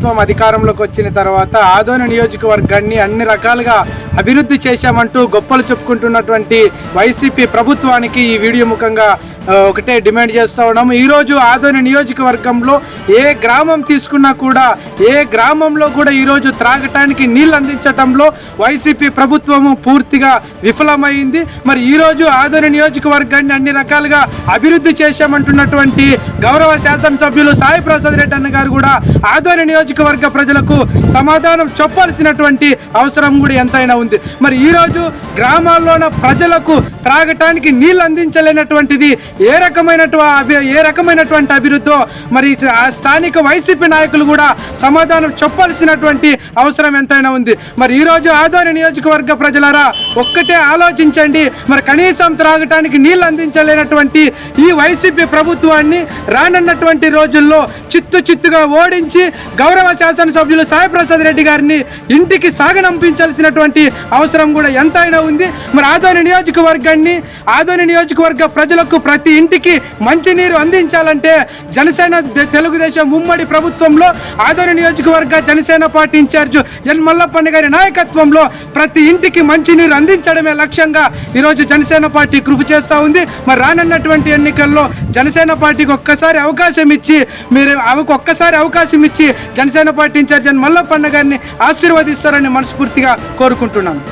ప్రభుత్వం అధికారంలోకి వచ్చిన తర్వాత ఆదోని నియోజకవర్గాన్ని అన్ని రకాలుగా అభివృద్ధి చేశామంటూ గొప్పలు చెప్పుకుంటున్నటువంటి వైసీపీ ప్రభుత్వానికి ఈ వీడియో ముఖంగా ఒకటే డిమాండ్ చేస్తూ ఉన్నాము. ఈరోజు ఆదోని నియోజకవర్గంలో ఏ గ్రామం తీసుకున్నా కూడా ఏ గ్రామంలో కూడా ఈరోజు త్రాగటానికి నీళ్ళు అందించడంలో వైసీపీ ప్రభుత్వము పూర్తిగా విఫలమైంది. మరి ఈరోజు ఆదోని నియోజకవర్గాన్ని అన్ని రకాలుగా అభివృద్ధి చేశామంటున్నటువంటి గౌరవ శాసనసభ్యులు సాయి ప్రసాద్ రెడ్డి అన్న గారు కూడా ఆదోని నియోజకవర్గ ప్రజలకు సమాధానం చెప్పాల్సినటువంటి అవసరం కూడా ఎంతైనా ఉంది. మరి ఈరోజు గ్రామాల్లోన ప్రజలకు త్రాగటానికి నీళ్ళు అందించలేనటువంటిది ఏ రకమైనటువంటి ఏ రకమైనటువంటి అభివృద్ధితో మరి ఆ స్థానిక వైసీపీ నాయకులు కూడా సమాధానం చెప్పాల్సినటువంటి అవసరం ఎంతైనా ఉంది. మరి ఈరోజు ఆదోని నియోజకవర్గ ప్రజలారా ఒక్కటే ఆలోచించండి. మరి కనీసం త్రాగటానికి నీళ్ళు అందించలేనటువంటి ఈ వైసీపీ ప్రభుత్వాన్ని రానున్నటువంటి రోజుల్లో చిత్తు చిత్తుగా ఓడించి గౌరవ శాసనసభ్యులు సాయిప్రసాద్ రెడ్డి గారిని ఇంటికి సాగనంపించాల్సినటువంటి అవసరం కూడా ఎంతైనా ఉంది. మరి ఆదోని నియోజకవర్గాన్ని ఆదోని నియోజకవర్గ ప్రజలకు ప్రతి ఇంటికి మంచినీరు అందించాలంటే జనసేన తెలుగుదేశం ఉమ్మడి ప్రభుత్వంలో ఆదోని నియోజకవర్గ Janasena party incharge N Mallappanna గారి నాయకత్వంలో ప్రతి ఇంటికి మంచినీరు అందించడమే లక్ష్యంగా ఈరోజు జనసేన పార్టీ కృషి చేస్తూ ఉంది. మరి రానున్నటువంటి ఎన్నికల్లో జనసేన పార్టీకి ఒక్కసారి అవకాశం ఇచ్చి మీరు అవకు ఒక్కసారి అవకాశం ఇచ్చి జనసేన పార్టీ ఇన్ఛార్జ్ ఎన్ మల్లప్పన్న గారిని ఆశీర్వదిస్తారని మనస్ఫూర్తిగా కోరుకుంటున్నాను.